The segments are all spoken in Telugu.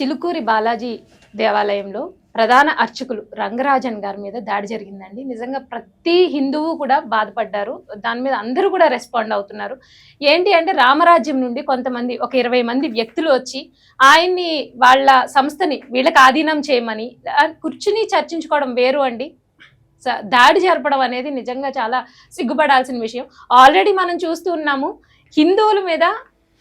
చిలుకూరి బాలాజీ దేవాలయంలో ప్రధాన అర్చకులు రంగరాజన్ గారి మీద దాడి జరిగిందండి. నిజంగా ప్రతి హిందువు కూడా బాధపడ్డారు. దాని మీద అందరూ కూడా రెస్పాండ్ అవుతున్నారు. ఏంటి అంటే రామరాజ్యం నుండి కొంతమంది ఒక ఇరవై మంది వ్యక్తులు వచ్చి ఆయన్ని వాళ్ళ సంస్థని వీళ్ళకి ఆధీనం చేయమని కూర్చుని చర్చించుకోవడం వేరు అండి. స- దాడి జరపడం అనేది నిజంగా చాలా సిగ్గుపడాల్సిన విషయం. ఆల్రెడీ మనం చూస్తూ ఉన్నాము హిందువుల మీద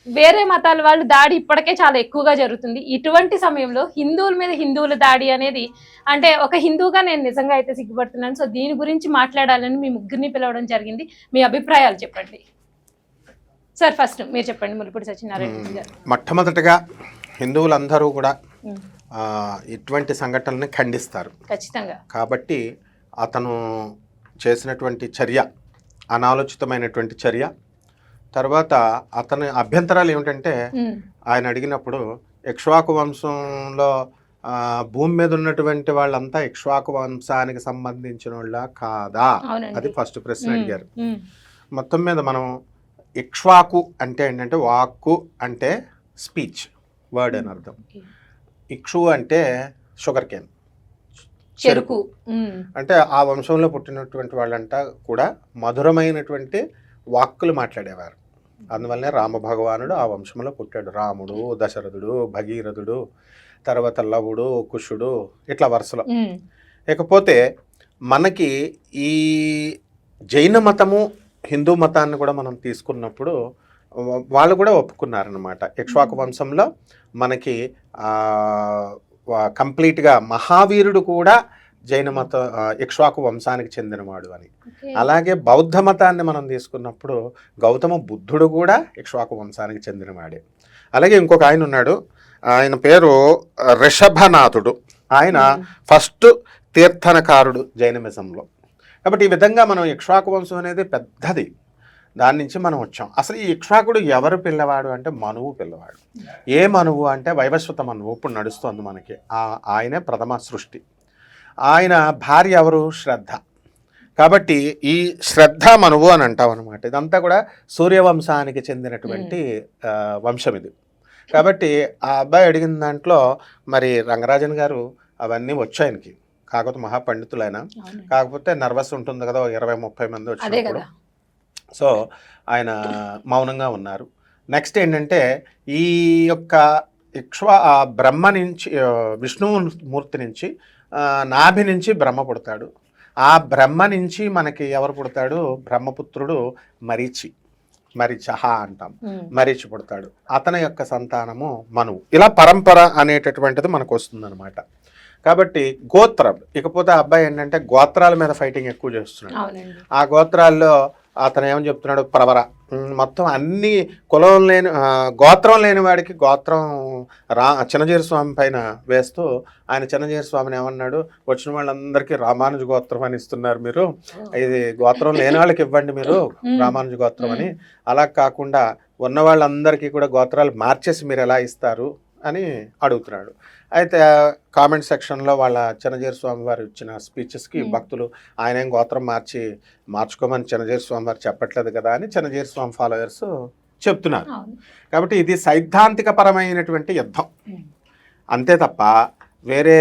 వేరే మతాల వాళ్ళు దాడి ఇప్పటికే చాలా ఎక్కువగా జరుగుతుంది. ఇటువంటి సమయంలో హిందువుల మీద హిందువుల దాడి అనేది అంటే ఒక హిందువుగా నేను నిజంగా అయితే సిగ్గుపడుతున్నాను. సో దీని గురించి మాట్లాడాలని మీ ముగ్గురిని పిలవడం జరిగింది. మీ అభిప్రాయాలు చెప్పండి. సార్ ఫస్ట్ మీరు చెప్పండి. ములిపూడి సత్యనారాయణ గారు. మొట్టమొదటిగా హిందువులందరూ కూడా ఇటువంటి సంఘటనల్ని ఖండిస్తారు. ఖచ్చితంగా. కాబట్టి అతను చేసినటువంటి చర్య అనాలోచితమైనటువంటి చర్య తర్వాత అతని అభ్యంతరాలు ఏమిటంటే ఆయన అడిగినప్పుడు ఇక్ష్వాకు వంశంలో భూమి మీద ఉన్నటువంటి వాళ్ళంతా ఇక్ష్వాకు వంశానికి సంబంధించిన వాళ్ళ కాదా అది ఫస్ట్ ప్రశ్న అడిగారు. మొత్తం మీద మనం ఇక్ష్వాకు అంటే ఏంటంటే వాక్కు అంటే స్పీచ్ వర్డ్ అని అర్థం. ఇక్షు అంటే షుగర్ కేన్. చెరుకు. అంటే ఆ వంశంలో పుట్టినటువంటి వాళ్ళంతా కూడా మధురమైనటువంటి వాక్కులు మాట్లాడేవారు. అందువల్లనే రామ భగవానుడు ఆ వంశంలో పుట్టాడు. రాముడు దశరథుడు భగీరథుడు తర్వాత లవుడు కుషుడు ఇట్లా వరుసలో. ఇకపోతే మనకి ఈ జైన మతము హిందూ మతాన్ని కూడా మనం తీసుకున్నప్పుడు వాళ్ళు కూడా ఒప్పుకున్నారనమాట ఇక్ష్వాకు వంశంలో మనకి కంప్లీట్గా మహావీరుడు కూడా జైన మత ఇక్ష్వాకు వంశానికి చెందినవాడు అని. అలాగే బౌద్ధ మతాన్ని మనం తీసుకున్నప్పుడు గౌతమ బుద్ధుడు కూడా ఇక్ష్వాకు వంశానికి చెందినవాడే. అలాగే ఇంకొక ఆయన ఉన్నాడు. ఆయన పేరు రిషభనాథుడు. ఆయన ఫస్ట్ తీర్థనకారుడు జైనమిజంలో. కాబట్టి ఈ విధంగా మనం ఇక్ష్వాకు వంశం అనేది పెద్దది. దాని నుంచి మనం వచ్చాం. అసలు ఈ ఇక్ష్వాకుడు ఎవరు పిల్లవాడు అంటే మనువు పిల్లవాడు. ఏ మనువు అంటే వైవస్వత మనువు. ఇప్పుడు నడుస్తోంది మనకి. ఆ- ఆయనే ప్రథమ సృష్టి. ఆయన భార్య ఎవరు? శ్రద్ధ. కాబట్టి ఈ శ్రద్ధ మనువు అని అంటాం అనమాట ఇదంతా కూడా సూర్యవంశానికి చెందినటువంటి వంశం ఇది. కాబట్టి ఆ అబ్బాయి అడిగిన దాంట్లో మరి రంగరాజన్ గారు అవన్నీ వచ్చాయనికి కాకపోతే మహాపండితులైన. కాకపోతే నర్వస్ ఉంటుంది కదా ఇరవై ముప్పై మంది వచ్చినప్పుడు. సో ఆయన మౌనంగా ఉన్నారు. నెక్స్ట్ ఏంటంటే ఈ యొక్క ఇక్ష్వ ఆ బ్రహ్మ నుంచి విష్ణుమూర్తి నుంచి నాభి నుంచి బ్రహ్మ పుడతాడు. ఆ బ్రహ్మ నుంచి మనకి ఎవరు పుడతాడు? బ్రహ్మపుత్రుడు మరీచి మరిచహ అంటాం. మరీచి పుడతాడు. అతని యొక్క సంతానము మనువు. ఇలా పరంపర అనేటటువంటిది మనకు వస్తుందన్నమాట. కాబట్టి గోత్రం ఇకపోతే అబ్బాయి ఏంటంటే గోత్రాల మీద ఫైటింగ్ ఎక్కువ చేస్తున్నాడు. ఆ గోత్రాల్లో అతను ఏమని చెప్తున్నాడు? ప్రవర. మొత్తం అన్ని కులం లేని గోత్రం లేని వాడికి గోత్రం రా చిన్నజీర స్వామి పైన వేస్తూ ఆయన చిన్నజీర స్వామిని ఏమన్నాడు? వచ్చిన వాళ్ళందరికీ రామానుజ గోత్రం అని ఇస్తున్నారు మీరు. ఇది గోత్రం లేని వాళ్ళకి ఇవ్వండి మీరు రామానుజ గోత్రం అని. అలా కాకుండా ఉన్న వాళ్ళందరికీ కూడా గోత్రాలు మార్చేసి మీరు ఎలా ఇస్తారు అని అడుగుతున్నాడు. అయితే కామెంట్ సెక్షన్లో వాళ్ళ చిన్నజీర స్వామి వారు ఇచ్చిన స్పీచెస్కి. భక్తులు ఆయన ఏం గోత్రం మార్చి మార్చుకోమని చిన్నజీర స్వామి వారు చెప్పట్లేదు కదా అని చిన్నజీర స్వామి ఫాలోవర్స్ చెప్తున్నారు. కాబట్టి ఇది సైద్ధాంతికపరమైనటువంటి యుద్ధం. ఉమ్, అంతే తప్ప వేరే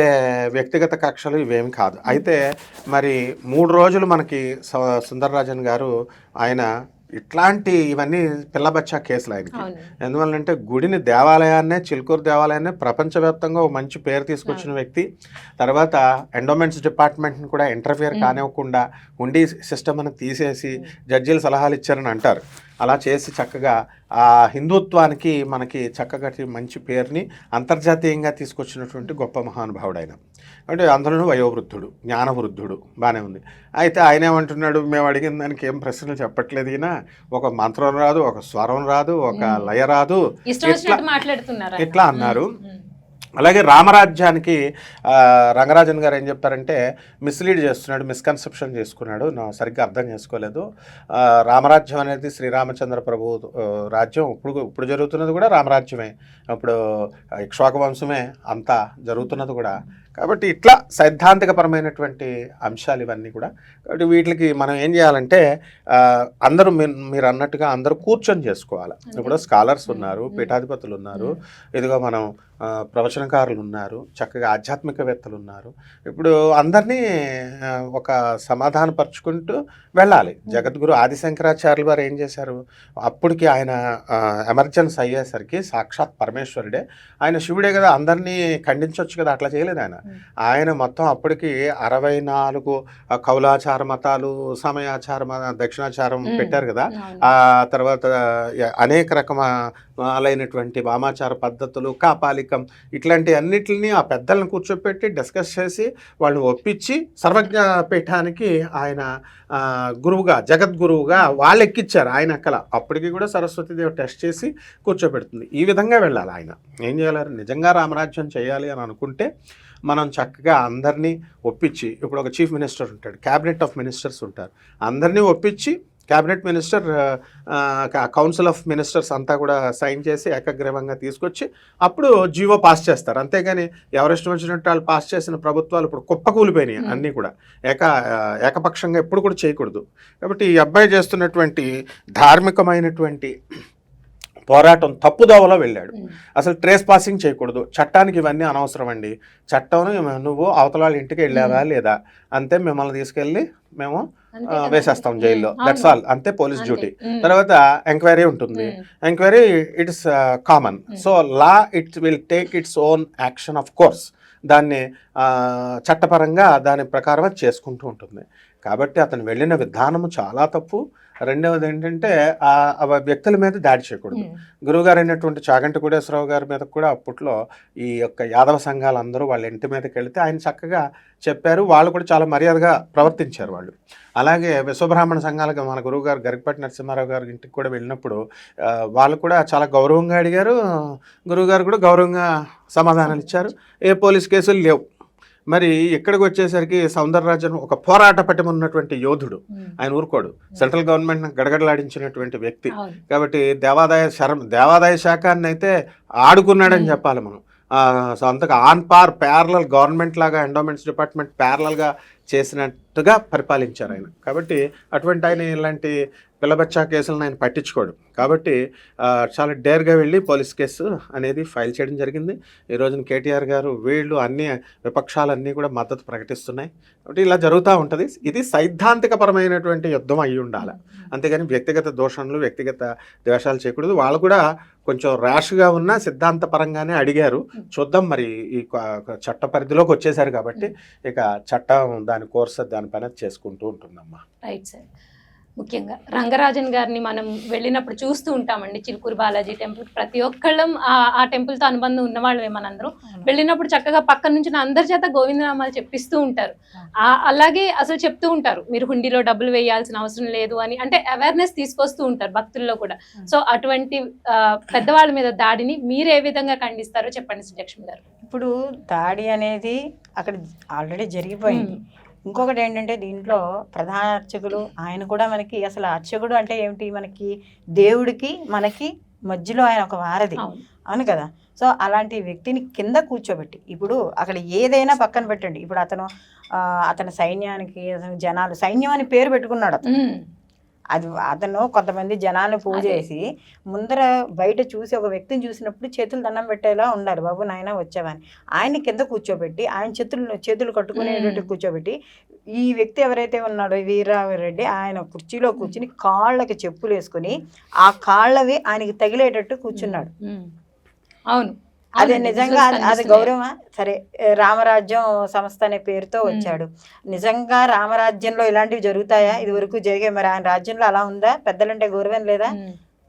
వ్యక్తిగత కక్షలు ఇవేమి కాదు. అయితే మరి మూడు రోజులు మనకి స- సుందరరాజన్ గారు ఆయన ఇట్లాంటి ఇవన్నీ పిల్లబచ్చా కేసులు ఆయనకి. ఎందువల్లంటే గుడిని దేవాలయాన్నే చిలుకూరు దేవాలయాన్నే ప్రపంచవ్యాప్తంగా ఒక మంచి పేరు తీసుకొచ్చిన వ్యక్తి. తర్వాత ఎండోమెంట్స్ డిపార్ట్మెంట్ని కూడా ఇంటర్ఫియర్. కానివ్వకుండా ఉండి సిస్టమ్ అని తీసేసి జడ్జీలు సలహాలు ఇచ్చారని అంటారు. అలా చేసి చక్కగా ఆ హిందుత్వానికి మనకి చక్కగా మంచి పేరుని అంతర్జాతీయంగా తీసుకొచ్చినటువంటి గొప్ప మహానుభావుడు ఆయన అంటే అందులోనూ వయోవృద్ధుడు జ్ఞానవృద్ధుడు బాగానే ఉంది అయితే ఆయన ఏమంటున్నాడు మేము అడిగిన దానికి ఏం ప్రశ్నలు చెప్పట్లేదు ఈయన ఒక మంత్రం రాదు ఒక స్వరం రాదు ఒక. లయ రాదు. ఇట్లా అన్నారు. అలాగే రామరాజ్యానికి రంగరాజన్ గారు ఏం చెప్పారంటే మిస్లీడ్ చేస్తున్నాడు మిస్కన్సెప్షన్ చేసుకున్నాడు. సరిగ్గా అర్థం చేసుకోలేదు. రామరాజ్యం అనేది శ్రీరామచంద్ర ప్రభు రాజ్యం. ఇప్పుడు ఇప్పుడు జరుగుతున్నది కూడా రామరాజ్యమే. ఇప్పుడు ఇక్ష్వాక వంశమే అంతా జరుగుతున్నది కూడా. కాబట్టి ఇట్లా సైద్ధాంతికపరమైనటువంటి అంశాలు ఇవన్నీ కూడా. కాబట్టి వీటికి మనం ఏం చేయాలంటే అందరూ మీరు అన్నట్టుగా అందరూ కూర్చొని చేసుకోవాలి. ఇప్పుడు స్కాలర్స్ ఉన్నారు పీఠాధిపతులు ఉన్నారు ఇదిగో మనం ప్రవచనకారులు ఉన్నారు చక్కగా ఆధ్యాత్మికవేత్తలు ఉన్నారు. ఇప్పుడు అందరినీ ఒక సమాధానపరుచుకుంటూ వెళ్ళాలి. జగద్గురు ఆదిశంకరాచార్యులు వారు ఏం చేశారు? అప్పటికి ఆయన ఎమర్జెన్సీ అయ్యేసరికి సాక్షాత్ పరమేశ్వరుడే. ఆయన శివుడే కదా అందరినీ ఖండించవచ్చు కదా అట్లా చేయలేదు ఆయన. ఆయన మొత్తం అప్పటికి అరవై నాలుగు కౌలాచార మతాలు సమయాచార దక్షిణాచారం. పెట్టారు కదా. ఆ తర్వాత అనేక రకమాలైనటువంటి వామాచార పద్ధతులు కాపాలికం ఇట్లాంటి అన్నిటిని ఆ పెద్దలను కూర్చోపెట్టి డిస్కస్ చేసి వాళ్ళని ఒప్పించి సర్వజ్ఞ పీఠానికి ఆయన గురువుగా జగద్గురువుగా వాళ్ళు ఎక్కిచ్చారు ఆయన అక్కల అప్పటికి కూడా సరస్వతీదేవి టెస్ట్ చేసి కూర్చోబెడుతుంది ఈ విధంగా వెళ్ళాలి ఆయన. ఏం చేయాలి? నిజంగా రామరాజ్యం చేయాలి అని అనుకుంటే మనం చక్కగా అందరినీ ఒప్పించి ఇప్పుడు ఒక చీఫ్ మినిస్టర్ ఉంటాడు క్యాబినెట్ ఆఫ్ మినిస్టర్స్ ఉంటారు. అందరినీ ఒప్పించి cabinet minister council of ministers అంతా కూడా సైన్ చేసి ఏకగ్రీవంగా తీసుకొచ్చి అప్పుడు జీవో పాస్ చేస్తారు. అంతేగాని ఎవరిష్టం వచ్చినట్టు వాళ్ళు పాస్ చేసిన ప్రభుత్వాలు ఇప్పుడు కుప్పకూలిపోయినాయి. అన్నీ కూడా. ఏక ఏకపక్షంగా ఎప్పుడు కూడా చేయకూడదు. కాబట్టి ఈ అబ్బాయి చేస్తున్నటువంటి ధార్మికమైనటువంటి పోరాటం తప్పుదోవలో వెళ్ళాడు. అసలు ట్రేస్ పాసింగ్ చేయకూడదు చట్టానికి ఇవన్నీ అనవసరం అండి చట్టం నువ్వు అవతల ఇంటికి వెళ్ళావా లేదా అంతే మిమ్మల్ని తీసుకెళ్ళి మేము. వేసేస్తాం జైల్లో దట్స్. ఆల్ అంతే పోలీస్. డ్యూటీ. తర్వాత ఎంక్వైరీ ఉంటుంది. Enquiry it's common. So law it will take its own action of course దాన్ని చట్టపరంగా దాని ప్రకారం చేసుకుంటూ ఉంటుంది కాబట్టి అతను వెళ్ళిన విధానము చాలా తప్పు రెండవది ఏంటంటే ఆ వ్యక్తుల మీద దాడి చేయకూడదు. గురువుగారు అయినటువంటి చాగంటి కోటేశ్వరరావు గారి మీద కూడా అప్పట్లో ఈ యొక్క యాదవ సంఘాలందరూ వాళ్ళ ఇంటి మీదకి వెళితే ఆయన చక్కగా చెప్పారు. వాళ్ళు కూడా చాలా మర్యాదగా ప్రవర్తించారు వాళ్ళు. అలాగే విశ్వబ్రాహ్మణ సంఘాలకు మన గురువు గారు గరికపాటి నరసింహారావు గారి ఇంటికి కూడా వెళ్ళినప్పుడు వాళ్ళు కూడా చాలా గౌరవంగా అడిగారు. గురువుగారు కూడా గౌరవంగా సమాధానాలు ఇచ్చారు. ఏ పోలీస్ కేసులు లేవు. మరి ఇక్కడికి వచ్చేసరికి సౌందరరాజన్ ఒక పోరాట పట్టమున్నటువంటి యోధుడు ఉమ్. ఆయన ఊరుకోడు సెంట్రల్ గవర్నమెంట్ గడగడలాడించినటువంటి వ్యక్తి. కాబట్టి దేవాదాయ శరం దేవాదాయ శాఖాన్ని అయితే ఆడుకున్నాడని. చెప్పాలి మనం సో అంతగా ఆన్ పార్ ప్యారలల్ గవర్నమెంట్ లాగా ఎండోమెంట్స్ డిపార్ట్మెంట్ ప్యారలల్గా చేసినట్టుగా పరిపాలించారు ఆయన కాబట్టి అటువంటి ఆయన ఇలాంటి పిల్లబచ్చా కేసులను ఆయన పట్టించుకోడు. కాబట్టి చాలా డేర్గా వెళ్ళి పోలీస్ కేసు అనేది ఫైల్ చేయడం జరిగింది. ఈ రోజున కేటీఆర్ గారు వీళ్ళు అన్ని విపక్షాలన్నీ కూడా మద్దతు ప్రకటిస్తున్నాయి. కాబట్టి ఇలా జరుగుతూ ఉంటుంది. ఇది సైద్ధాంతికపరమైనటువంటి యుద్ధం అయి ఉండాలి. అంతేగాని వ్యక్తిగత దోషణలు వ్యక్తిగత ద్వేషాలు చేయకూడదు వాళ్ళు కూడా కొంచెం ర్యాష్గా ఉన్న సిద్ధాంతపరంగానే అడిగారు. చూద్దాం మరి ఈ చట్ట పరిధిలోకి వచ్చేసారు కాబట్టి ఇక చట్టం దాని కోర్సు దాని పని చేసుకుంటూ ఉంటుందమ్మా. Right sir. ముఖ్యంగా. రంగరాజన్ గారిని మనం వెళ్ళినప్పుడు చూస్తూ ఉంటామండి. చిలుకూరు బాలాజీ టెంపుల్ ప్రతి ఒక్కళ్ళం ఆ- ఆ టెంపుల్తో అనుబంధం ఉన్న వాళ్ళమే మనందరం వెళ్ళినప్పుడు చక్కగా పక్క నుంచి అందరి చేత గోవిందనామాలు చెప్పిస్తూ ఉంటారు. ఆ అలాగే అసలు చెప్తూ ఉంటారు. మీరు హుండీలో డబ్బులు వేయాల్సిన అవసరం లేదు అని. అంటే అవేర్నెస్ తీసుకొస్తూ ఉంటారు భక్తుల్లో కూడా. సో అటువంటి పెద్దవాళ్ళ మీద దాడిని మీరు ఏ విధంగా ఖండిస్తారో చెప్పండి సుజలక్ష్మి గారు. ఇప్పుడు దాడి అనేది అక్కడ ఆల్రెడీ జరిగిపోయింది. ఇంకొకటి ఏంటంటే దీంట్లో ప్రధాన అర్చకులు ఆయన కూడా మనకి అసలు అర్చకుడు అంటే ఏమిటి? మనకి దేవుడికి మనకి మధ్యలో ఆయన ఒక వారధి. అవును. కదా? సో అలాంటి వ్యక్తిని కింద కూర్చోబెట్టి ఇప్పుడు అక్కడ ఏదైనా పక్కన పెట్టండి. ఇప్పుడు అతను అతని సైన్యానికి అతను జనాలు సైన్యం అని పేరు పెట్టుకున్నాడు అతను. అది అతను కొంతమంది జనాలను పూజేసి ముందర బయట చూసి ఒక వ్యక్తిని చూసినప్పుడు చేతులు దండం పెట్టేలా ఉండాలి బాబు నాయన వచ్చావని. ఆయన కింద కూర్చోబెట్టి ఆయన చేతులు చేతులు కట్టుకునేటట్టు. కూర్చోబెట్టి ఈ వ్యక్తి ఎవరైతే ఉన్నాడో వీరరామిరెడ్డి ఆయన కుర్చీలో కూర్చుని కాళ్ళకి చెప్పులు వేసుకుని ఆ కాళ్ళవి ఆయనకి తగిలేటట్టు కూర్చున్నాడు. అవును. అది నిజంగా అది-. గౌరవమా సరే రామరాజ్యం సంస్థ అనే పేరుతో. వచ్చాడు నిజంగా రామరాజ్యంలో ఇలాంటివి జరుగుతాయా ఇది వరకు జరిగే మరి ఆయన రాజ్యంలో అలా ఉందా పెద్దలంటే గౌరవం లేదా.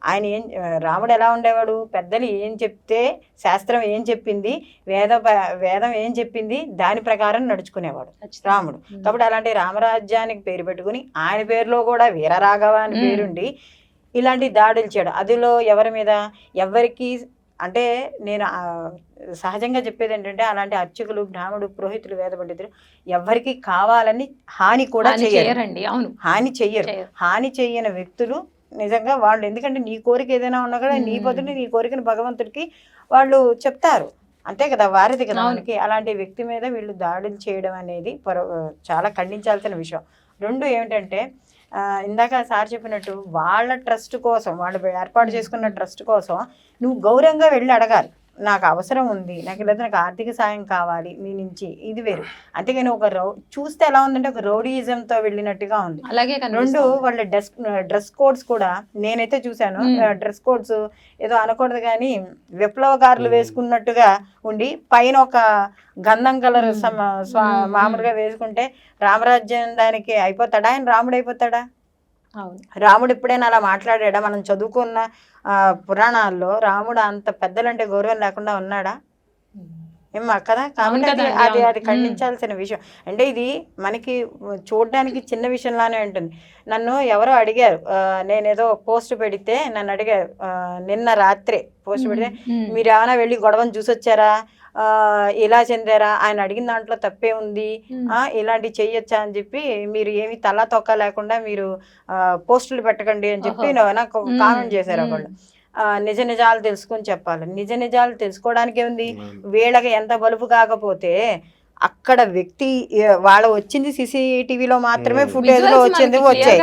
ఆయన ఏం రాముడు ఎలా ఉండేవాడు పెద్దలు ఏం చెప్తే శాస్త్రం ఏం చెప్పింది వేద వేదం ఏం చెప్పింది దాని ప్రకారం నడుచుకునేవాడు. రాముడు. కాబట్టి అలాంటి రామరాజ్యానికి పేరు పెట్టుకుని ఆయన పేరులో కూడా వీరరాఘవ అని. పేరుండి ఇలాంటి దాడులు చేయడం అదిలో ఎవరి మీద ఎవరికి అంటే నేను సహజంగా చెప్పేది ఏంటంటే అలాంటి అర్చకులు బ్రాహ్మడు పురోహితులు వేద పండితులు ఎవరికి కావాలని హాని కూడా చేయరండి అవును హాని చెయ్యరు చేయరు. హాని చెయ్యని వ్యక్తులు నిజంగా వాళ్ళు ఎందుకంటే నీ కోరిక ఏదైనా ఉన్నా కూడా నీ. బదులు నీ కోరికను భగవంతుడికి వాళ్ళు చెప్తారు అంతే కదా వారిది కదా. మనకి అలాంటి వ్యక్తి మీద వీళ్ళు దాడులు చేయడం అనేది పరో చాలా ఖండించాల్సిన విషయం రెండు ఏమిటంటే ఇందాక సార్ చెప్పినట్టు వాళ్ళ ట్రస్ట్ కోసం వాళ్ళు ఏర్పాటు చేసుకున్న ట్రస్ట్ కోసం నువ్వు గౌరవంగా వెళ్ళి అడగాలి. నాకు అవసరం ఉంది నాకు లేదా నాకు ఆర్థిక సాయం కావాలి మీ నుంచి ఇది వేరు అంతేగాని ఒక రౌ చూస్తే ఎలా ఉందంటే ఒక రౌడీయిజంతో వెళ్ళినట్టుగా ఉంది అలాగే రెండు. వాళ్ళ డ్రెస్ డ్రెస్ కోడ్స్ కూడా నేనైతే చూశాను. డ్రెస్ కోడ్స్ ఏదో అనకూడదు కానీ విప్లవకారులు. వేసుకున్నట్టుగా ఉండి పైన ఒక గంధం కలర్. మామూలుగా వేసుకుంటే రామరాజ్యం దానికి అయిపోతాడా ఆయన రాముడు అయిపోతాడా రాముడు ఎప్పుడైనా అలా మాట్లాడాడా? మనం చదువుకున్న ఆ, పురాణాల్లో రాముడు అంత పెద్దలంటే గౌరవం లేకుండా ఉన్నాడా? ఏమ్మా కదా? కాబట్టి అది అది ఖండించాల్సిన విషయం. అంటే ఇది మనకి చూడడానికి చిన్న విషయంలానే ఉంటుంది. నన్ను ఎవరో అడిగారు నేనేదో పోస్ట్ పెడితే నన్ను అడిగారు నిన్న రాత్రే పోస్ట్ పెడితే. మీరు ఏమైనా వెళ్ళి గొడవను చూసొచ్చారా? ఇలా చెందారా? ఆయన అడిగిన దాంట్లో తప్పే ఉంది. ఇలాంటివి చెయ్యొచ్చా అని చెప్పి మీరు ఏమి తలా తొక్క లేకుండా మీరు ఆ, పోస్టులు పెట్టకండి అని చెప్పి నాకు. కామెంట్ చేశారు. ఒకళ్ళు ఆ, నిజ నిజాలు తెలుసుకొని చెప్పాలి. నిజ నిజాలు తెలుసుకోవడానికి ఉంది వీళ్ళకి ఎంత బలుపు కాకపోతే అక్కడ వ్యక్తి వాళ్ళ వచ్చింది సీసీటీవీలో మాత్రమే Hmm. ఫుటేజ్లో Visuals వచ్చింది వచ్చాయి.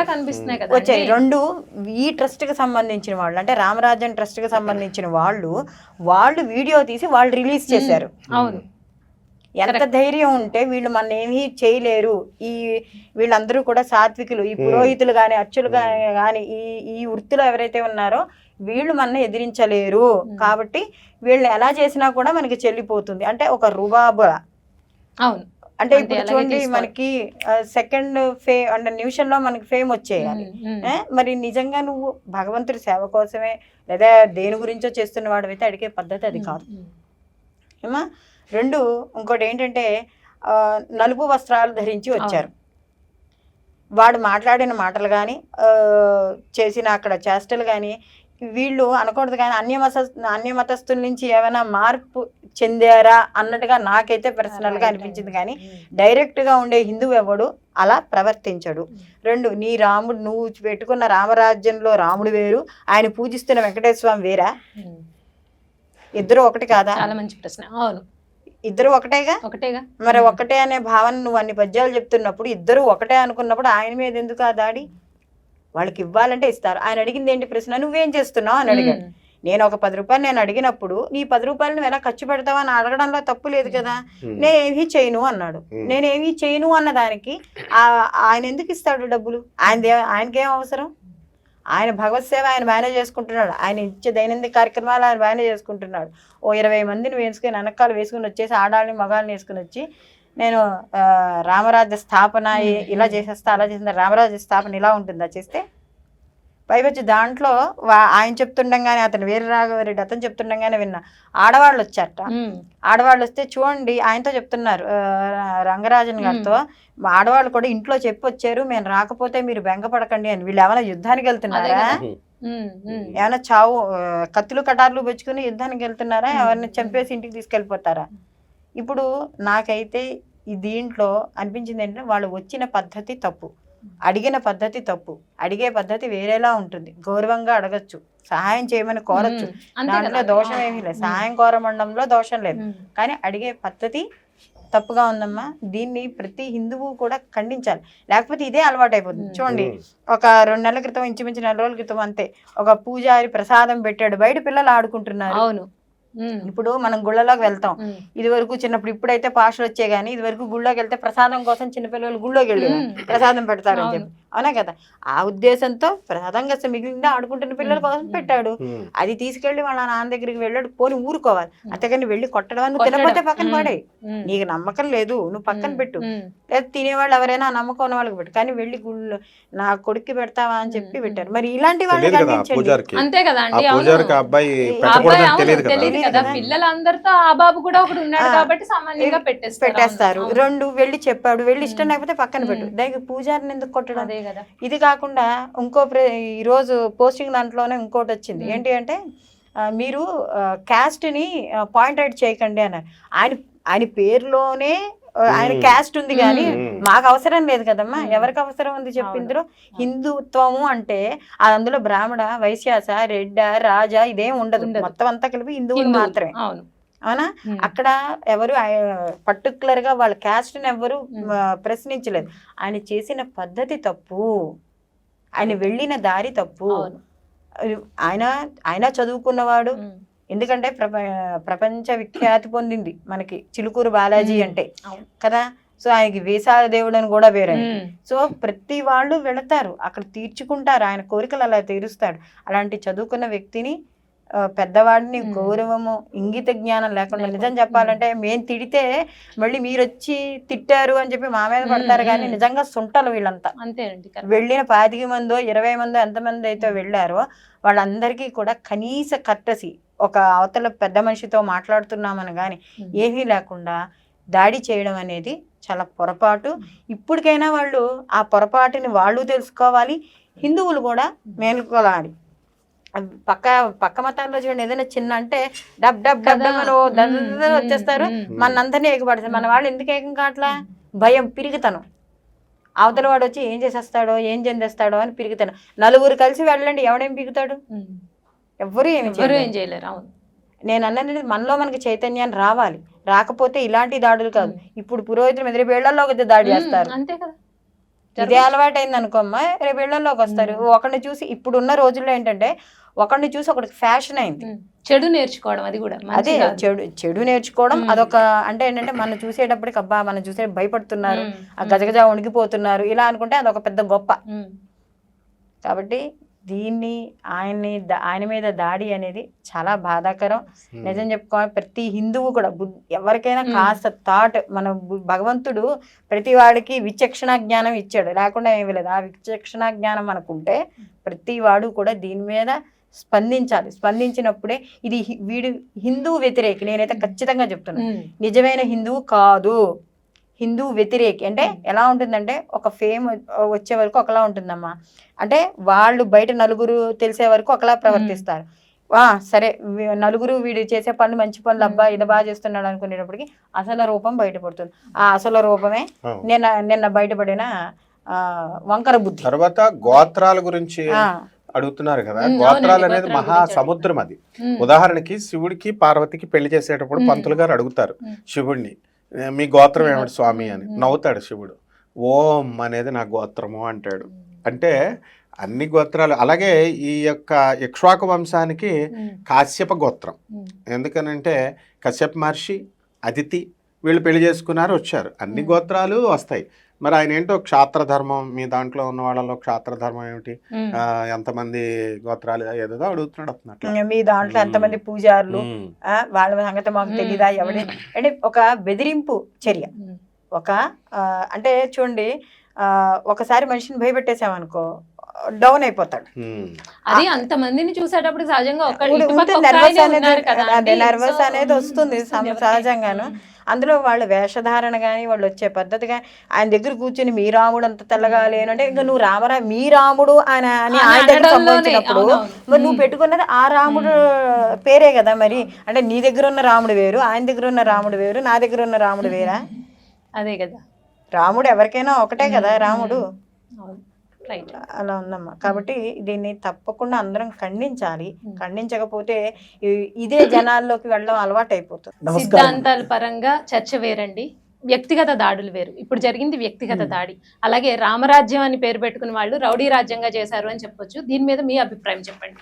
వచ్చాయి. రెండు ఈ ట్రస్ట్కి సంబంధించిన వాళ్ళు అంటే రామరాజన్ ట్రస్ట్కి సంబంధించిన వాళ్ళు వాళ్ళు వీడియో తీసి వాళ్ళు రిలీజ్ చేశారు. అవును. ఎంత ధైర్యం ఉంటే వీళ్ళు మన ఏమీ చేయలేరు. ఈ వీళ్ళందరూ కూడా సాత్వికులు ఈ పురోహితులు కానీ అచ్చులు కానీ ఈ ఈ వృత్తిలో ఎవరైతే ఉన్నారో వీళ్ళు మన ఎదిరించలేరు. కాబట్టి వీళ్ళు ఎలా చేసినా కూడా మనకి చెల్లిపోతుంది. అంటే ఒక రుబాబు అవును. అంటే ఇప్పుడు చూడండి. మనకి సెకండ్ ఫే అంటే నిమిషంలో మనకి ఫేమ్ వచ్చేయాలి? మరి నిజంగా నువ్వు భగవంతుడి సేవ కోసమే లేదా దేని గురించో చేస్తున్న వాడివైతే అడిగే పద్ధతి అది కాదు. ఏమా? రెండు ఇంకోటి ఏంటంటే ఆ, నలుపు వస్త్రాలు ధరించి వచ్చారు. వాడు మాట్లాడిన మాటలు కానీ చేసిన అక్కడ చేష్టలు కానీ వీళ్ళు అనకూడదు కానీ అన్యమత అన్యమతస్తుల నుంచి ఏమైనా మార్పు చెందారా అన్నట్టుగా నాకైతే పర్సనల్గా అనిపించింది. కానీ డైరెక్ట్గా ఉండే హిందువు ఎవడు? అలా ప్రవర్తించడు. రెండు నీ రాముడు నువ్వు పెట్టుకున్న రామరాజ్యంలో రాముడు వేరు ఆయన పూజిస్తున్న వెంకటేశ్వర స్వామి వేరా. ఇద్దరు ఒకటి కాదా? చాలా మంచి ప్రశ్న. అవును. ఇద్దరు ఒకటేగా? ఒకటేగా? మరి ఒకటే అనే భావన నువ్వు అన్ని పద్యాలు చెప్తున్నప్పుడు ఇద్దరు ఒకటే అనుకున్నప్పుడు ఆయన మీద ఎందుకు ఆ దాడి? వాళ్ళకి ఇవ్వాలంటే ఇస్తారు. ఆయన అడిగింది ఏంటి ప్రశ్న? నువ్వేం చేస్తున్నావు? అని అడిగాడు. ఉమ్. నేను ఒక పది రూపాయలు నేను అడిగినప్పుడు నీ పది రూపాయలు నువ్వు ఎలా ఖర్చు పెడతావు? అని అడగడంలో తప్పు లేదు కదా. నేనేమీ చేయను అన్నాడు. నేనేమీ చేయను అన్న దానికి ఆ- ఆయన ఎందుకు ఇస్తాడు డబ్బులు? ఆయన ఆయనకేం అవసరం? ఆయన భగవత్ సేవ ఆయన మేనేజ్ చేసుకుంటున్నాడు. ఆయన ఇచ్చే దైనందిక కార్యక్రమాలు ఆయన మేనేజ్ చేసుకుంటున్నాడు. ఓ ఇరవై మందిని వేసుకుని వెనకాల వేసుకుని వచ్చేసి ఆడాళ్ళని మగాళ్ళని వేసుకుని వచ్చి నేను ఆ, రామరాజ్య స్థాపన ఇలా చేసేస్తా అలా చేస్తా రామరాజ్య స్థాపన ఇలా ఉంటుందా చేస్తే? పైవచ్చి దాంట్లో వా- ఆయన చెప్తుండగానే అతను వీర రాఘవరెడ్డి అతను చెప్తుండగానే విన్నా. ఆడవాళ్ళు వచ్చారట. ఆడవాళ్ళు వస్తే చూడండి ఆయనతో చెప్తున్నారు రంగరాజన్ గారితో. ఆడవాళ్ళు కూడా ఇంట్లో చెప్పి వచ్చారు మేము రాకపోతే మీరు బెంగపడకండి అని. వీళ్ళు ఏమైనా యుద్ధానికి వెళ్తున్నారా. ఏమైనా చావు కత్తులు కటార్లు పెంచుకుని యుద్ధానికి వెళ్తున్నారా? ఎవరిని చంపేసి ఇంటికి తీసుకెళ్ళిపోతారా? ఇప్పుడు నాకైతే ఈ దీంట్లో అనిపించింది ఏంటంటే వాళ్ళు వచ్చిన పద్ధతి తప్పు. అడిగిన పద్ధతి తప్పు. అడిగే పద్ధతి వేరేలా ఉంటుంది. గౌరవంగా అడగచ్చు. సహాయం చేయమని కోరచ్చు. దాంట్లో. దోషం ఏమీ లేదు. సహాయం కోరమండంలో దోషం లేదు. కానీ అడిగే పద్ధతి తప్పుగా ఉందమ్మా. దీన్ని ప్రతి హిందువు కూడా ఖండించాలి. లేకపోతే ఇదే అలవాటు అయిపోతుంది మ్మ్. చూడండి ఒక రెండు నెలల క్రితం ఇంచుమించు నెల రోజుల క్రితం అంతే. ఒక పూజారి ప్రసాదం పెట్టాడు. బయట పిల్లలు ఆడుకుంటున్నారు. అవును. ఇప్పుడు మనం గుళ్ళలోకి వెళ్తాం. ఇది వరకు చిన్నప్పుడు ఇప్పుడైతే పాషలు వచ్చాయి కానీ ఇది వరకు గుళ్ళోకి వెళ్తే ప్రసాదం కోసం చిన్నపిల్లలు గుళ్ళోకి వెళ్ళి. ప్రసాదం పెడతారు అని అవును. చెప్పి అవునా కదా ఆ ఉద్దేశంతో ప్రసాదం కాస్త మిగిలిందా ఆడుకుంటున్న పిల్లల కోసం. పెట్టాడు అది తీసుకెళ్ళి వాళ్ళ నాన్న దగ్గరికి వెళ్ళాడు పోని ఊరుకోవాలి అంతేగాని వెళ్ళి కొట్టడం అని నువ్వు. తినకపోతే పక్కన. పడే. నీకు నమ్మకం లేదు నువ్వు పక్కన. పెట్టు. లేదా తినేవాళ్ళు ఎవరైనా నమ్మకం ఉన్న వాళ్ళకి పెట్టు కానీ వెళ్ళి గుళ్ళు నా కొడుక్కి పెడతావా అని చెప్పి. పెట్టారు మరి ఇలాంటి పూజారికి అంతే కదా అబ్బాయి తెలియదు కదా. పిల్లలందరితో ఆ బాబు కూడా ఒకడు ఉన్నాడు. కాబట్టి సామాన్యంగా పెట్టేస్తారు పెట్టేస్తారు. రెండు వెళ్ళి చెప్పాడు వెళ్ళి ఇష్టం. లేకపోతే పక్కన పెట్టు. దానికి పూజారిని ఎందుకు కొట్టడం అదే కదా ఇది కాకుండా ఇంకో ఈ రోజు పోస్టింగ్ దాంట్లోనే ఇంకోటి వచ్చింది. ఏంటి అంటే మీరు క్యాస్ట్ని పాయింట్ అవుట్ చేయకండి అన్నారు ఆయన ఆయన పేరులోనే ఆయన. క్యాస్ట్ ఉంది కానీ. మాకు అవసరం లేదు కదమ్మా మ్మ్. ఎవరికి అవసరం ఉంది చెప్పు అవును. ఇందులో హిందుత్వము అంటే అది అందులో బ్రాహ్మణ వైశ్యాస రెడ్డ రాజా ఇదేం ఉండదు. మొత్తం అంతా కలిపి హిందువులు. మాత్రమే అవును. అక్కడ ఎవరు పర్టికులర్గా వాళ్ళ క్యాస్ట్ ఎవరు ప్రశ్నించలేదు ఆయన చేసిన పద్ధతి తప్పు ఆయన వెళ్ళిన దారి తప్పు. ఆయన ఆయన చదువుకున్నవాడు. ఎందుకంటే ప్రప ప్రపంచ విఖ్యాతి పొందింది మనకి చిలుకూరు బాలాజీ. అంటే. కదా సో ఆయనకి వేసాల దేవుడు అని కూడా. ఉమ్. సో ప్రతి వాళ్ళు వెళతారు అక్కడ తీర్చుకుంటారు ఆయన కోరికలు అలా తీరుస్తాడు అలాంటి చదువుకున్న వ్యక్తిని పెద్దవాడిని. గౌరవము ఇంగిత జ్ఞానం లేకుండా. నిజం చెప్పాలంటే మేము తిడితే మళ్ళీ మీరు వచ్చి తిట్టారు అని చెప్పి మా మీద పడతారు కానీ. నిజంగా సుంటలు వీళ్ళంతా అంతేనండి. వెళ్ళిన పాతిక మందో ఇరవై మందో ఎంతమంది అయితే వెళ్ళారో వాళ్ళందరికీ కూడా కనీస కట్టసి ఒక అవతల పెద్ద మనిషితో మాట్లాడుతున్నామని కానీ. ఏమీ లేకుండా దాడి చేయడం అనేది చాలా పొరపాటు. ఇప్పటికైనా వాళ్ళు ఆ పొరపాటుని వాళ్ళు తెలుసుకోవాలి. హిందువులు కూడా మేలుకోవాలి పక్క పక్క మతాల్లో చూడండి ఏదైనా చిన్న అంటే డబ్ డబ్ డబ్ వచ్చేస్తారు. మనందరినీ ఎగబడతారు మన వాళ్ళు ఎందుకు ఏకం కావట్లా? భయం పిరిగితనం అవతల వాడు వచ్చి ఏం చేసేస్తాడో ఏం చెందేస్తాడో అని పిరుగుతాను నలుగురు కలిసి వెళ్ళండి ఎవడేం పిగుతాడు ఎవరు ఏం చేయలేరు. అవును. నేను అన్నది మనలో మనకి చైతన్యాన్ని రావాలి. రాకపోతే ఇలాంటి దాడులు కాదు. ఇప్పుడు పురోహితులు మీద రేపు ఏళ్ళలోకి వచ్చి దాడి చేస్తారు. ఉమ్, అంతే కదా. ఇదే అలవాటు అయింది అనుకోమ్మా రేపు ఏళ్ళలోకి వస్తారు. ఒకరిని చూసి ఇప్పుడున్న రోజుల్లో ఏంటంటే ఒకరిని చూసి ఒకరికి ఫ్యాషన్ అయింది. చెడు నేర్చుకోవడం అది కూడా అదే. చెడు చెడు నేర్చుకోవడం. అదొక అంటే ఏంటంటే మనం చూసేటప్పటికి అబ్బా మనం చూసే భయపడుతున్నారు ఆ గజగజ వణికిపోతున్నారు ఇలా అనుకుంటే అదొక పెద్ద గొప్ప. కాబట్టి దీన్ని ఆయన్ని ద- ఆయన మీద దాడి అనేది చాలా బాధాకరం. నిజం చెప్పుకోవాలి ప్రతి హిందువు కూడా బుద్ధ ఎవరికైనా. కాస్త థాట్ మన భగవంతుడు ప్రతి వాడికి విచక్షణ జ్ఞానం ఇచ్చాడు. లేకుండా ఏమీ లేదు. ఆ విచక్షణ జ్ఞానం మనకుంటే ప్రతి వాడు కూడా దీని మీద స్పందించాలి. స్పందించినప్పుడే ఇది వీడు హిందూ వ్యతిరేకి నేనైతే ఖచ్చితంగా చెప్తున్నాను నిజమైన హిందువు కాదు. హిందూ వ్యతిరేకి అంటే ఎలా ఉంటుందంటే ఒక ఫేమ్ వచ్చే వరకు ఒకలా ఉంటుందమ్మా. అంటే వాళ్ళు బయట నలుగురు తెలిసే వరకు ఒకలా ప్రవర్తిస్తారు. వా సరే నలుగురు వీడు చేసే పనులు మంచి పనులు అబ్బా ఇది బాగా చేస్తున్నాడు అనుకునేటప్పటికి అసలు రూపం బయటపడుతుంది. ఆ అసలు రూపమే నిన్న నిన్న బయటపడిన ఆ, వంకర బుద్ధి. తర్వాత గోత్రాల గురించి అడుగుతున్నారు కదా. గోత్రాలు అనేది మహా సముద్రం అది. ఉదాహరణకి శివుడికి పార్వతికి పెళ్ళి చేసేటప్పుడు. పంతులు గారు అడుగుతారు. శివుడిని "ఏ, మీ గోత్రం ఏమిటి స్వామి అని. నవ్వుతాడు శివుడు. ఓం అనేది నా గోత్రము అంటాడు. అంటే అన్ని గోత్రాలు అలాగే ఈ యొక్క ఇక్ష్వాకు వంశానికి కాశ్యప గోత్రం. ఎందుకనంటే కశ్యప మహర్షి అదితి వీళ్ళు పెళ్ళి చేసుకున్నారు వచ్చారు. అన్ని. గోత్రాలు వస్తాయి. మరి ఆయన ఏంటో క్షాత్ర ధర్మం మీ దాంట్లో ఉన్న వాళ్ళలో క్షాత్ర ధర్మం ఏమిటి ఎంతమంది గోత్రాలు ఏదో అడుగుతున్నాడు అట్లా. మీ దాంట్లో ఎంతమంది పూజారులు? వాళ్ళ సంగతి మాకు తెలీదా? ఎవరి అంటే ఒక బెదిరింపు చర్య. ఒక అంటే చూడండి ఆ, ఒకసారి మనిషిని భయపెట్టేసామనుకో డౌన్ అయిపోతాడు. అది అంత మందిని చూసేటప్పుడు సహజంగా ఉన్నారు అనేది- వస్తుంది. సహజంగాను. అందులో వాళ్ళ వేషధారణ కానీ వాళ్ళు వచ్చే పద్ధతి కానీ ఆయన దగ్గర కూర్చుని మీ రాముడు అంత తెల్లగా లేనంటే ఇంకా నువ్వు రామరా మీ రాముడు అని అని ఆయన దగ్గర సంబంధించినప్పుడు. మరి నువ్వు. పెట్టుకున్నది ఆ రాముడు పేరే కదా మరి. అంటే నీ దగ్గర ఉన్న రాముడు వేరు ఆయన దగ్గర ఉన్న రాముడు వేరు నా దగ్గర ఉన్న రాముడు వేరా? అదే కదా. రాముడు ఎవరికైనా ఒకటే కదా రాముడు. రైట్ అలా ఉందమ్మా. కాబట్టి దీన్ని తప్పకుండా అందరం ఖండించాలి. ఖండించకపోతే ఇదే జనాల్లోకి వెళ్ళడం అలవాటు అయిపోతుంది సిద్ధాంతాల పరంగా చర్చ వేరండి. వ్యక్తిగత దాడులు వేరు. ఇప్పుడు జరిగింది వ్యక్తిగత. దాడి. అలాగే రామరాజ్యం అని పేరు పెట్టుకున్న వాళ్ళు రౌడీ రాజ్యంగా చేశారు అని చెప్పొచ్చు. దీని మీద మీ అభిప్రాయం చెప్పండి.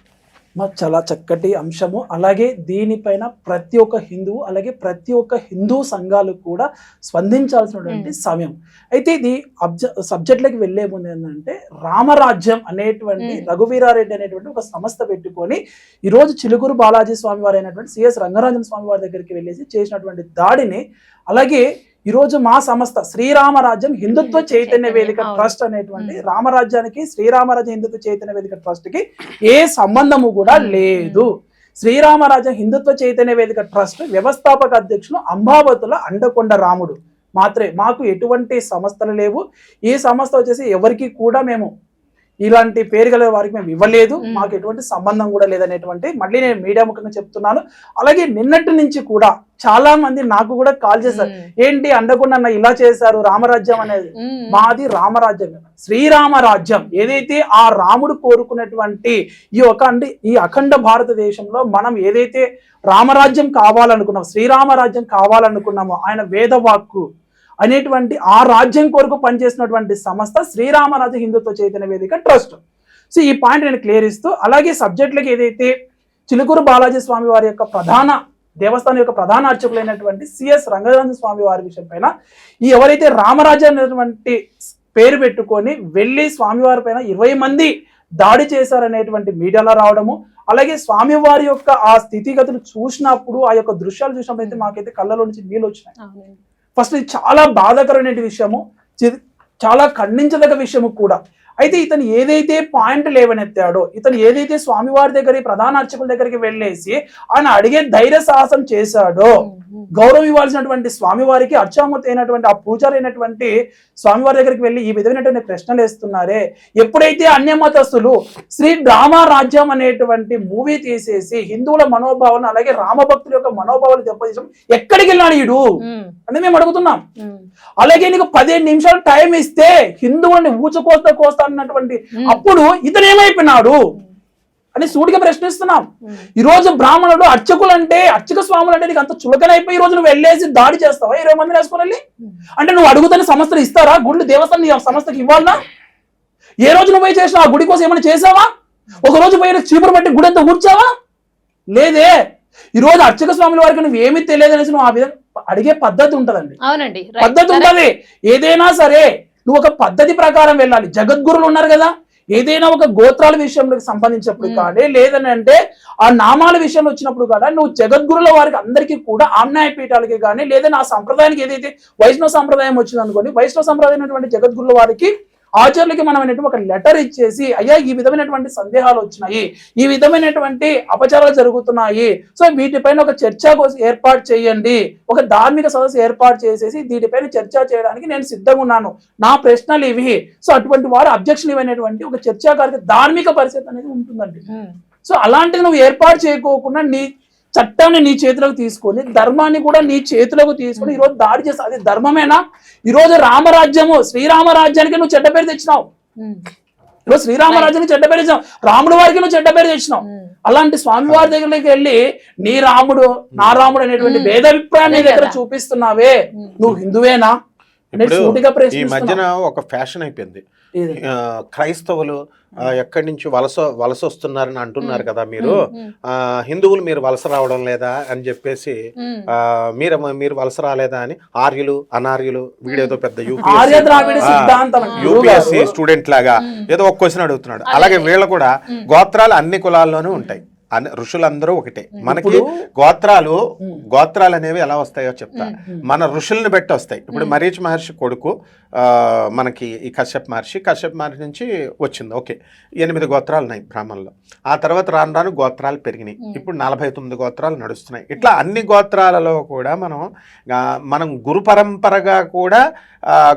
చాలా చక్కటి అంశము. అలాగే దీనిపైన ప్రతి ఒక్క హిందువు అలాగే ప్రతి ఒక్క హిందూ సంఘాలు కూడా స్పందించాల్సినటువంటి సమయం. అయితే ఇది అబ్జ సబ్జెక్ట్లకి వెళ్ళే ముందు ఏంటంటే రామరాజ్యం అనేటువంటి. రఘువీరారెడ్డి అనేటువంటి ఒక సంస్థ పెట్టుకొని ఈ రోజు చిలుకూరు బాలాజీ స్వామి వారు అయినటువంటి సిఎస్ రంగరాజన్ స్వామి వారి దగ్గరికి వెళ్ళేసి చేసినటువంటి దాడిని అలాగే ఈ రోజు మా సంస్థ శ్రీరామరాజ్యం హిందుత్వ చైతన్య వేదిక. ట్రస్ట్ అనేటువంటి. రామరాజ్యానికి శ్రీరామరాజ్యం హిందుత్వ చైతన్య వేదిక ట్రస్ట్కి ఏ సంబంధము కూడా. లేదు శ్రీరామరాజ్యం హిందుత్వ చైతన్య వేదిక ట్రస్ట్ వ్యవస్థాపక అధ్యక్షులు అంబావతుల అండకొండ రాముడు మాత్రమే మాకు ఎటువంటి సంస్థలు లేవు ఈ సంస్థ వచ్చేసి ఎవరికి కూడా మేము ఇలాంటి పేరు గల వారికి మేము ఇవ్వలేదు. మాకు ఎటువంటి సంబంధం కూడా లేదనేటువంటి మళ్ళీ నేను మీడియా ముఖంగా చెప్తున్నాను అలాగే నిన్నటి నుంచి కూడా చాలా మంది నాకు కూడా కాల్ చేశారు. ఏంటి అండకుండా అన్న ఇలా చేశారు రామరాజ్యం అనేది. మాది రామరాజ్యం శ్రీరామ రాజ్యం ఏదైతే ఆ రాముడు కోరుకున్నటువంటి ఈ ఒక అంటే ఈ అఖండ భారతదేశంలో మనం ఏదైతే రామరాజ్యం కావాలనుకున్నాం శ్రీరామ రాజ్యం కావాలనుకున్నామో ఆయన వేదవాక్కు అనేటువంటి ఆ రాజ్యం కొరకు పనిచేసినటువంటి సంస్థ శ్రీరామరాజు హిందుత్వ చైతన్య వేదిక ట్రస్ట్. సో ఈ పాయింట్ నేను క్లియర్ ఇస్తూ అలాగే సబ్జెక్టులకు ఏదైతే చిలుకూరు బాలాజీ స్వామి వారి యొక్క ప్రధాన దేవస్థానం యొక్క ప్రధాన అర్చకులైనటువంటి సిఎస్ రంగనాథ స్వామి వారి విషయం పైన ఈ ఎవరైతే రామరాజు అనేటువంటి పేరు పెట్టుకొని వెళ్ళి స్వామివారి పైన ఇరవై మంది దాడి చేశారనేటువంటి మీడియాలో రావడము అలాగే స్వామివారి యొక్క ఆ స్థితిగతులు చూసినప్పుడు ఆ యొక్క దృశ్యాలు చూసినప్పుడు అయితే మాకైతే కళ్ళలో నుంచి నీళ్ళు వచ్చినాయి. ఫస్ట్ ఇది చాలా బాధాకరమైన విషయము. చాలా ఖండించదగ్గ విషయము కూడా. అయితే ఇతను ఏదైతే పాయింట్ లేవనెత్తాడో ఇతను ఏదైతే స్వామివారి దగ్గర ప్రధాన అర్చకుల దగ్గరికి వెళ్ళేసి ఆయన అడిగే ధైర్య సాహసం చేశాడో. గౌరవం ఇవ్వాల్సినటువంటి స్వామివారికి అర్చామూర్తి అయినటువంటి ఆ పూజారి అయినటువంటి స్వామివారి దగ్గరికి వెళ్ళి ఈ విధమైనటువంటి ప్రశ్నలు వేస్తున్నారే ఎప్పుడైతే అన్య మతస్థులు శ్రీ డ్రామా రాజ్యం అనేటువంటి మూవీ తీసేసి హిందువుల మనోభావాలను అలాగే రామభక్తుల యొక్క మనోభావాలు దెబ్బతీయడం ఎక్కడికి వెళ్ళాడు ఈడు. అని మేము అడుగుతున్నాం. అలాగే నీకు పదిహేను నిమిషాలు టైం ఇస్తే హిందువుల్ని ఊచకోత కోస్తా అన్నటువంటి. అప్పుడు ఇతను ఏమైపోయినాడు? అని సూటిగా ప్రశ్నిస్తున్నాం. ఈ రోజు బ్రాహ్మణుడు అర్చకులు అంటే అర్చక స్వాములు అంటే నీకు అంత చులకనైపోయి ఈ రోజు నువ్వు వెళ్ళేసి దాడి చేస్తావా? ఇరవై మందిని వేసుకుని వెళ్ళి? అంటే నువ్వు అడుగుతున్న సంస్థలు ఇస్తారా? గుళ్ళు దేవస్థానం నీ సంస్థకి ఇవ్వాలనా? ఏ రోజు నువ్వు పోయి చేసినా ఆ గుడి కోసం ఏమైనా చేసావా ఒక రోజు పోయిన చీపురు బట్టి గుడి అంతా ఊడ్చావా? లేదే. ఈ రోజు అర్చక స్వాముల వారికి నువ్వు ఏమీ తెలియదు అనేసి నువ్వు ఆ విధంగా అడిగే పద్ధతి ఉంటదండి. అవునండి. పద్ధతి. ఉంటది. ఏదైనా సరే నువ్వు ఒక పద్ధతి ప్రకారం వెళ్ళాలి జగద్గురులు ఉన్నారు కదా ఏదైనా ఒక గోత్రాల విషయంలో సంబంధించినప్పుడు. కానీ లేదని అంటే ఆ నామాల విషయంలో వచ్చినప్పుడు కూడా నువ్వు జగద్గురుల వారికి అందరికీ కూడా ఆమ్నాయ పీఠాలకి కానీ లేదని ఆ సంప్రదాయానికి ఏదైతే వైష్ణవ సంప్రదాయం వచ్చింది అనుకోండి వైష్ణవ సంప్రదాయం జగద్గురుల వారికి ఆచార్యులకి మనం అనేటువంటి ఒక లెటర్ ఇచ్చేసి అయ్యా ఈ విధమైనటువంటి సందేహాలు వచ్చినాయి ఈ విధమైనటువంటి అపచారాలు జరుగుతున్నాయి. సో వీటిపైన ఒక చర్చ కోసం ఏర్పాటు చేయండి. ఒక ధార్మిక సదస్సు ఏర్పాటు చేసేసి దీనిపైన చర్చ చేయడానికి నేను సిద్ధంగా ఉన్నాను. నా ప్రశ్నలు ఇవి. సో అటువంటి వారు అబ్జెక్షన్ ఇవ్వనటువంటి ఒక చర్చాకారిక ధార్మిక పరిస్థితి అనేది ఉంటుందండి. ఉమ్. సో అలాంటిది నువ్వు ఏర్పాటు చేయకోకుండా నీ చట్టాన్ని నీ చేతిలోకి తీసుకొని ధర్మాన్ని కూడా నీ చేతిలోకి తీసుకొని ఈ రోజు దాడి చేస్తా అది ధర్మమేనా ఈ రోజు రామరాజ్యము శ్రీరామరాజ్యానికి నువ్వు చెడ్డ పేరు తెచ్చినావు. ఈరోజు శ్రీరామరాజ్యానికి చెడ్డ పేరు తెచ్చినావు రాముడి వారికి నువ్వు చెడ్డ పేరు తెచ్చినావు. అలాంటి స్వామివారి దగ్గరికి వెళ్ళి నీ రాముడు నా రాముడు అనేటువంటి. భేదాభిప్రాయాన్ని నీ దగ్గర. చూపిస్తున్నావే. నువ్వు హిందువేనా ఇప్పుడు ఈ. మధ్యన ఒక ఫ్యాషన్ అయిపోయింది క్రైస్తవులు ఎక్కడి నుంచి వలస వలస వస్తున్నారని అంటున్నారు కదా మీరు హిందువులు మీరు వలస రావడం లేదా అని చెప్పేసి మీరు మీరు వలస రాలేదా అని ఆర్యులు అనార్యులు వీడేదో పెద్ద యూపీఎస్సీ. స్టూడెంట్ లాగా. ఏదో ఒక క్వశ్చన్ అడుగుతున్నాడు అలాగే. వీళ్ళు కూడా. గోత్రాలు అన్ని కులాల్లోనూ ఉంటాయి ఋషులందరూ ఒకటే మనకి గోత్రాలు. గోత్రాలు అనేవి ఎలా వస్తాయో చెప్తా. మన ఋషుల్ని బట్టి వస్తాయి ఇప్పుడు. మరీచ్ మహర్షి కొడుకు మనకి ఈ కశ్యప్ మహర్షి కశ్యప్ మహర్షి నుంచి వచ్చింది ఓకే ఎనిమిది గోత్రాలు ఉన్నాయి బ్రాహ్మణులు ఆ తర్వాత రాను రాను గోత్రాలు పెరిగినాయి. ఇప్పుడు నలభై తొమ్మిది గోత్రాలు నడుస్తున్నాయి ఇట్లా అన్ని గోత్రాలలో కూడా మనం మనం గురు పరంపరగా కూడా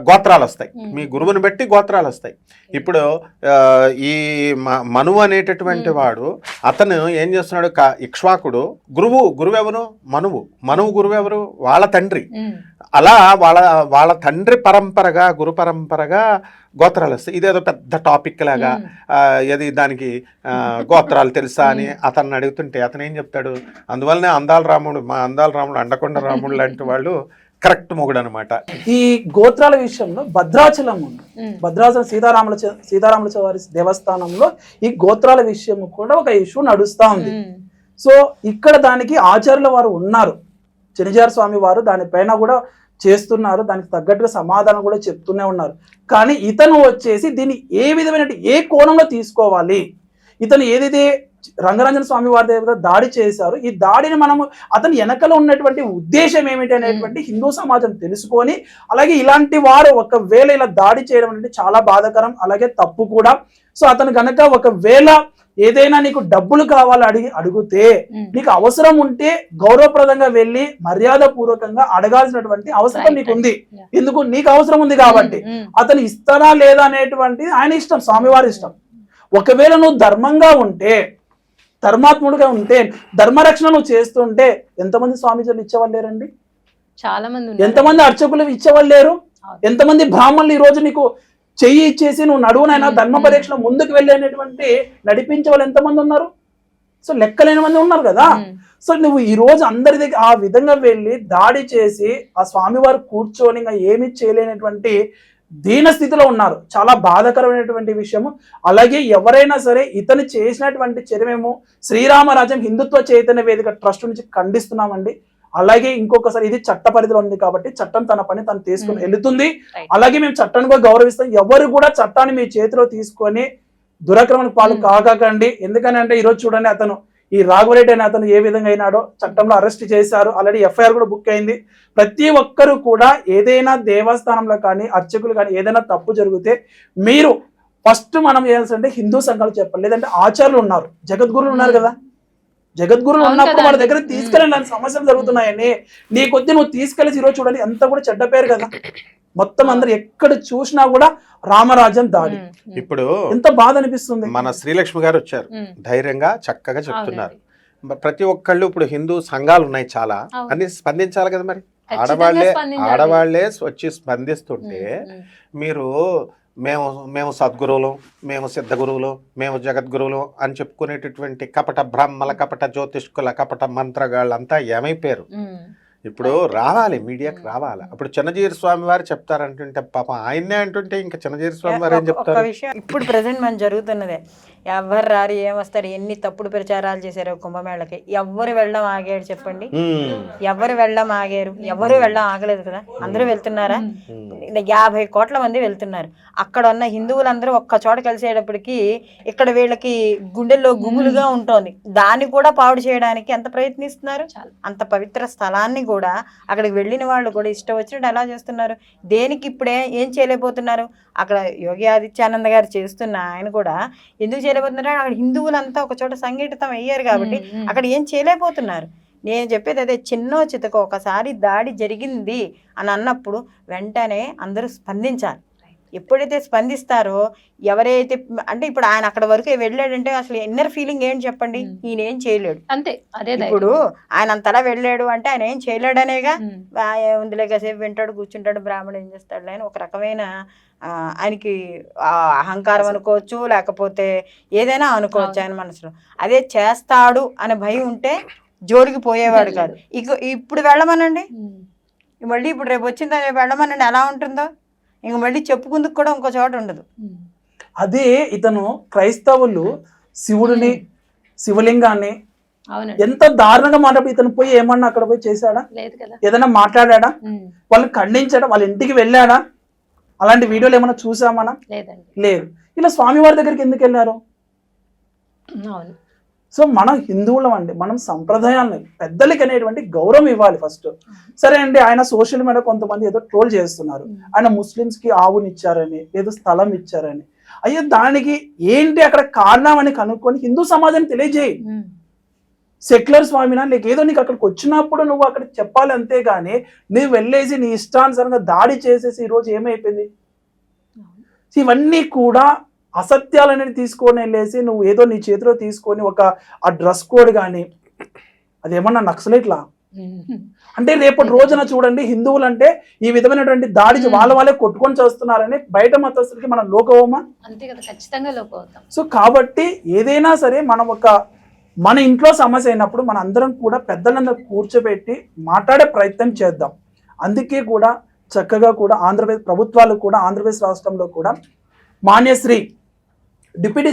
గోత్రాలు వస్తాయి. మీ గురువుని బట్టి గోత్రాలు వస్తాయి ఇప్పుడు ఈ మనువు అనేటటువంటి. వాడు అతను ఏం చేస్తున్నాడు? ఇక్ష్వాకుడు గురువు గురువు ఎవరు మనువు. మనువు గురువు ఎవరు వాళ్ళ తండ్రి. అలా వాళ్ళ వాళ్ళ తండ్రి పరంపరగా గురు పరంపరగా గోత్రాలు వస్తాయి. ఇదేదో పెద్ద టాపిక్ లాగా ఏది దానికి గోత్రాలు తెలుసా అని అతన్ని అడుగుతుంటే అతను ఏం చెప్తాడు? అందువల్లనే అందాల రాముడు మా అందాల రాముడు అండకొండ రాముడు లాంటి వాళ్ళు కరెక్ట్ మొగుడు అనమాట ఈ గోత్రాల విషయంలో భద్రాచలం ఉంది. భద్రాచలం సీతారాముల సీతారాముల వారి దేవస్థానంలో ఈ గోత్రాల విషయం కూడా ఒక ఇష్యూ నడుస్తా ఉంది. సో ఇక్కడ దానికి ఆచార్యుల వారు ఉన్నారు. చెనిజార స్వామి వారు దానిపైన కూడా చేస్తున్నారు. దానికి తగ్గట్టుగా సమాధానం కూడా చెప్తూనే ఉన్నారు. కానీ ఇతను వచ్చేసి దీన్ని ఏ విధమైన ఏ కోణంలో తీసుకోవాలి? ఇతను ఏదైతే రంగరంజన స్వామి వారి దగ్గర దాడి చేశారు. ఈ దాడిని మనము అతని వెనకలో ఉన్నటువంటి ఉద్దేశం ఏమిటి అనేటువంటి హిందూ సమాజం తెలుసుకొని అలాగే ఇలాంటి వారు ఒకవేళ ఇలా దాడి చేయడం అనేది చాలా బాధాకరం అలాగే తప్పు కూడా. సో అతను గనక ఒకవేళ ఏదైనా నీకు డబ్బులు కావాలి అడిగి అడిగితే. నీకు అవసరం ఉంటే గౌరవప్రదంగా వెళ్ళి మర్యాద పూర్వకంగా అడగాల్సినటువంటి అవసరం నీకు ఉంది. ఎందుకు? నీకు అవసరం ఉంది కాబట్టి. అతను ఇస్తారా లేదా అనేటువంటిది ఆయన ఇష్టం స్వామివారి ఇష్టం. ఒకవేళ నువ్వు ధర్మంగా ఉంటే ధర్మాత్ముడుగా ఉంటే ధర్మరక్షణ నువ్వు చేస్తుంటే ఎంతమంది స్వామీజీలు ఇచ్చేవాళ్ళు లేరండి చాలా మంది. ఎంతమంది అర్చకులు ఇచ్చేవాళ్ళు లేరు. ఎంతమంది బ్రాహ్మణులు ఈ రోజు నీకు చెయ్యి ఇచ్చేసి నువ్వు నడువునైనా ధర్మ. పరీక్షలో ముందుకు వెళ్ళేటటువంటి నడిపించే వాళ్ళు ఎంతమంది ఉన్నారు సో లెక్కలేని మంది ఉన్నారు కదా. సో నువ్వు ఈ రోజు అందరి దగ్గర ఆ విధంగా వెళ్ళి దాడి చేసి ఆ స్వామివారు కూర్చొని ఇంకా ఏమీ చేయలేనటువంటి దీన స్థితిలో ఉన్నారు చాలా బాధాకరమైనటువంటి విషయము అలాగే ఎవరైనా సరే ఇతను చేసినటువంటి చర్యమేమో శ్రీరామరాజ్యం హిందుత్వ చైతన్య వేదిక ట్రస్ట్ నుంచి ఖండిస్తున్నామండి అలాగే ఇంకొకసారి ఇది చట్ట పరిధిలో ఉంది కాబట్టి చట్టం తన పని తను తీసుకుని. వెళుతుంది. అలాగే మేము చట్టాన్ని కూడా గౌరవిస్తాం ఎవరు కూడా చట్టాన్ని మీ చేతిలో తీసుకొని దురాక్రమణ పాలు Hmm. కాకండి ఎందుకనంటే ఈ రోజు చూడండి అతను ఈ రాఘవరెడ్డి అనే అతను ఏ విధంగా అయినాడో చట్టంలో అరెస్ట్ చేశారు. ఆల్రెడీ ఎఫ్ఐఆర్ కూడా బుక్ అయింది. ప్రతి ఒక్కరు కూడా ఏదైనా దేవస్థానంలో కానీ అర్చకులు కానీ ఏదైనా తప్పు జరిగితే మీరు ఫస్ట్ మనం చేయాల్సింటే హిందూ సంఘాలు చెప్పాలి. లేదంటే ఆచార్యులు ఉన్నారు. జగద్గురులు ఉన్నారు కదా. జగద్గురులు ఉన్నప్పుడు అండి. దగ్గర తీసుకెళ్ళండి. అలాంటి సమస్యలు జరుగుతున్నాయని. నీ కొద్ది నువ్వు తీసుకెళ్ళి ఈరోజు చూడండి. ఎంత కూడా చెడ్డ పేరు కదా. మొత్తం అందరు ఎక్కడ చూసినా కూడా రామరాజ్యం దాడి. ఇప్పుడు ఎంత బాధ అనిపిస్తుంది మన శ్రీలక్ష్మి గారు వచ్చారు. ధైర్యంగా చక్కగా చెప్తున్నారు ప్రతి ఒక్కళ్ళు ఇప్పుడు హిందూ సంఘాలు ఉన్నాయి చాలా. అన్ని స్పందించాలి కదా మరి ఆడవాళ్ళే. ఆడవాళ్ళే వచ్చి స్పందిస్తుంటే. మీరు మేము మేము సద్గురువులు మేము సిద్ధగురువులు మేము జగద్గురువులు అని చెప్పుకునేటటువంటి కపట బ్రాహ్మల కపట జ్యోతిష్కుల కపట మంత్రగాళ్ళంతా ఏమైపోయారు. ఇప్పుడు రావాలి మీడియాకి ఉమ్. రావాలి? అప్పుడు చిన్నజీరి స్వామి వారు చెప్తారంటుంటే పాపం ఆయన్నే అంటుంటే ఇంకా చిన్నజీరి స్వామి వారు ఏం చెప్తారు? ఇప్పుడు ప్రజెంట్ మనం జరుగుతున్నదే. ఎవరు రారు ఏమొస్తారు ఎన్ని తప్పుడు ప్రచారాలు చేశారు కుంభమేళకి. ఎవరు వెళ్ళడం ఆగాడు చెప్పండి. ఎవరు వెళ్ళడం ఆగారు? ఎవరు వెళ్ళడం ఆగలేదు కదా? అందరూ వెళ్తున్నారా. యాభై కోట్ల మంది వెళ్తున్నారు. అక్కడ ఉన్న హిందువులందరూ ఒక్క చోట కలిసేటప్పటికి ఇక్కడ వీళ్ళకి గుండెల్లో గుబులుగా ఉంటోంది. దాన్ని కూడా పాడు చేయడానికి ఎంత ప్రయత్నిస్తున్నారు. అంత పవిత్ర స్థలాన్ని కూడా అక్కడికి వెళ్ళిన వాళ్ళు కూడా ఇష్టం వచ్చినట్టు ఎలా చేస్తున్నారు? దేనికి ఇప్పుడే ఏం చేయలేకపోతున్నారు? అక్కడ యోగి ఆదిత్యానంద గారు చేస్తున్న ఆయన కూడా ఎందుకు చేయలేకపోతున్నారు అక్కడ హిందువులంతా ఒక చోట సంఘటితం అయ్యారు కాబట్టి. అక్కడ ఏం చేయలేకపోతున్నారు. నేను చెప్పేది అదే చిన్న చితక ఒకసారి దాడి జరిగింది అని అన్నప్పుడు వెంటనే అందరూ స్పందించాలి. ఎప్పుడైతే స్పందిస్తారో ఎవరైతే అంటే ఇప్పుడు ఆయన అక్కడ వరకు వెళ్ళాడంటే అసలు ఇన్నర్ ఫీలింగ్ ఏంటి చెప్పండి. ఈయన ఏం చేయలేడు. అంతే అదే. ఇప్పుడు ఆయన అంతలా వెళ్ళాడు అంటే ఆయన ఏం చేయలేడనేగా? ఉందిలే కాసేపు వింటాడు కూర్చుంటాడు బ్రాహ్మణుడు ఏం చేస్తాడు అని ఒక రకమైన ఆయనకి ఆ, అహంకారం అనుకోవచ్చు లేకపోతే ఏదైనా అనుకోవచ్చు ఆయన మనసులో. అదే చేస్తాడు అనే భయం ఉంటే జోలికి పోయేవాడు కాదు. ఇక ఇప్పుడు వెళ్ళమనండి. మళ్ళీ ఇప్పుడు రేపు వచ్చిందా రేపు వెళ్ళమనండి. ఎలా ఉంటుందో? ఇంక మళ్ళీ చెప్పుకుందుకు కూడా ఇంకో చోట ఉండదు. అదే ఇతను క్రైస్తవులు శివుడిని శివలింగాన్ని అవునండి. ఎంత దారుణంగా మాట్లాడి ఇతను పోయి ఏమన్నా అక్కడ పోయి చేశాడా? లేదు కదా. ఏదైనా మాట్లాడా ఉమ్. వాళ్ళని ఖండించాడా? వాళ్ళ ఇంటికి వెళ్ళాడా? అలాంటి వీడియోలు ఏమైనా చూసామనా లేదండి. లేదు. ఇలా స్వామివారి దగ్గరికి ఎందుకు వెళ్ళారు? అవును. సో మనం హిందువులం అండి. మనం సంప్రదాయాలని పెద్దలకి అనేటువంటి గౌరవం ఇవ్వాలి ఫస్ట్. సరే అండి ఆయన సోషల్ మీడియా కొంతమంది ఏదో ట్రోల్ చేస్తున్నారు. ఆయన ముస్లిమ్స్కి ఆవుని ఇచ్చారని ఏదో స్థలం ఇచ్చారని. అయ్యో దానికి ఏంటి అక్కడ కారణం అని కనుక్కొని హిందూ సమాజాన్ని తెలియజేయి. సెక్యులర్ స్వామినా నీకు ఏదో నీకు అక్కడికి వచ్చినప్పుడు నువ్వు అక్కడ చెప్పాలి అంతేగాని నువ్వు వెళ్ళేసి నీ ఇష్టానుసారంగా దాడి చేసేసి ఈ రోజు ఏమైపోయింది. ఇవన్నీ కూడా అసత్యాలనేది తీసుకొని వెళ్ళేసి నువ్వు ఏదో నీ చేతిలో తీసుకొని ఒక ఆ డ్రెస్ కోడ్ కానీ అదేమన్నా నక్సలైట్లా. అంటే రేపటి రోజున చూడండి హిందువులు అంటే ఈ విధమైనటువంటి దాడి. వాళ్ళ వాళ్ళే కొట్టుకొని చేస్తున్నారని బయట మతస్థులకి మనం లోకవమా అంతే కదా ఖచ్చితంగా లోపు అవుతాం సో కాబట్టి ఏదైనా సరే మనం ఒక మన ఇంట్లో సమస్య అయినప్పుడు మన అందరం కూడా పెద్దలందరూ కూర్చోబెట్టి మాట్లాడే ప్రయత్నం చేద్దాం. అందుకే కూడా చక్కగా కూడా ఆంధ్రప్రదేశ్ ప్రభుత్వాలు కూడా ఆంధ్రప్రదేశ్ రాష్ట్రంలో కూడా మాన్యశ్రీ డిప్యూటీ